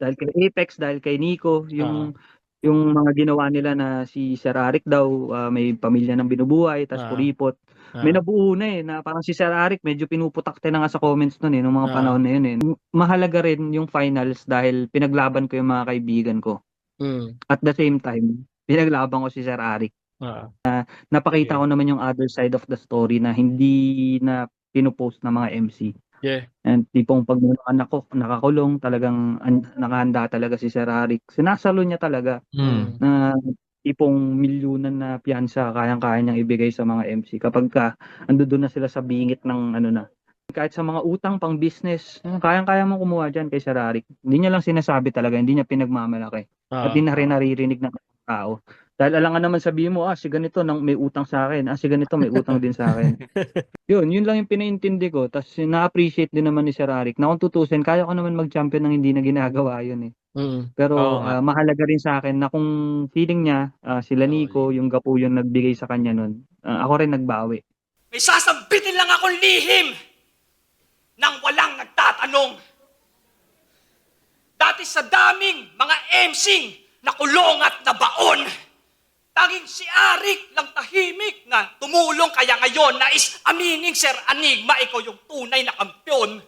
Dahil kay Apex, dahil kay Nico, yung Oo. yung mga ginawa nila na si Sir Arik daw, ah, may pamilya ng binubuhay, tas Oo. kuripot. Oo. May nabuo na eh, na parang si Sir Arik medyo pinuputakte na nga sa comments nun eh, nung mga Oo. panahon na yun eh. Mahalaga rin yung finals dahil pinaglaban ko yung mga kaibigan ko. Mm. At the same time, pinaglaban ko si Sir Arik. Oo. Napakita Yeah. ko naman yung other side of the story na hindi na pinupost ng mga MC. Yeah. And tipong pag yung anak ko nakakulong, talagang an- nakahanda talaga si Sir Arik. Sinasalo niya talaga Mm. na tipong milyunan na piyansa kayang-kaya niyang ibigay sa mga MC kapag ka andoon na sila sa bingit ng ano na. Kahit sa mga utang pang business, eh, kayang-kaya mo kumuha dyan kay Sir Arik. Hindi niya lang sinasabi talaga, hindi niya pinagmamalaki. Oo. At di na rin naririnig ng tao. Dahil alangan naman sabihin mo, ah, si ganito nang may utang sa akin. Ah, si ganito may utang din sa akin. yun, yun lang yung pinaintindi ko. Tapos na-appreciate din naman ni Sir Arik na kung tutusin, kaya ko naman mag-champion nang hindi na ginagawa yun eh. Mm. Pero nga. ah, mahalaga rin sa akin na kung feeling niya, ah, sila Nico, yung Gapo yung nagbigay sa kanya nun, ah, ako rin nagbawi. May sasambitin lang akong lihim nang walang nagtatanong. Dati sa daming mga emsing na kulong at nabaon, tanging si Arik lang tahimik na tumulong kaya ngayon nais aminin Sir Anigma ikaw yung tunay na kampyon.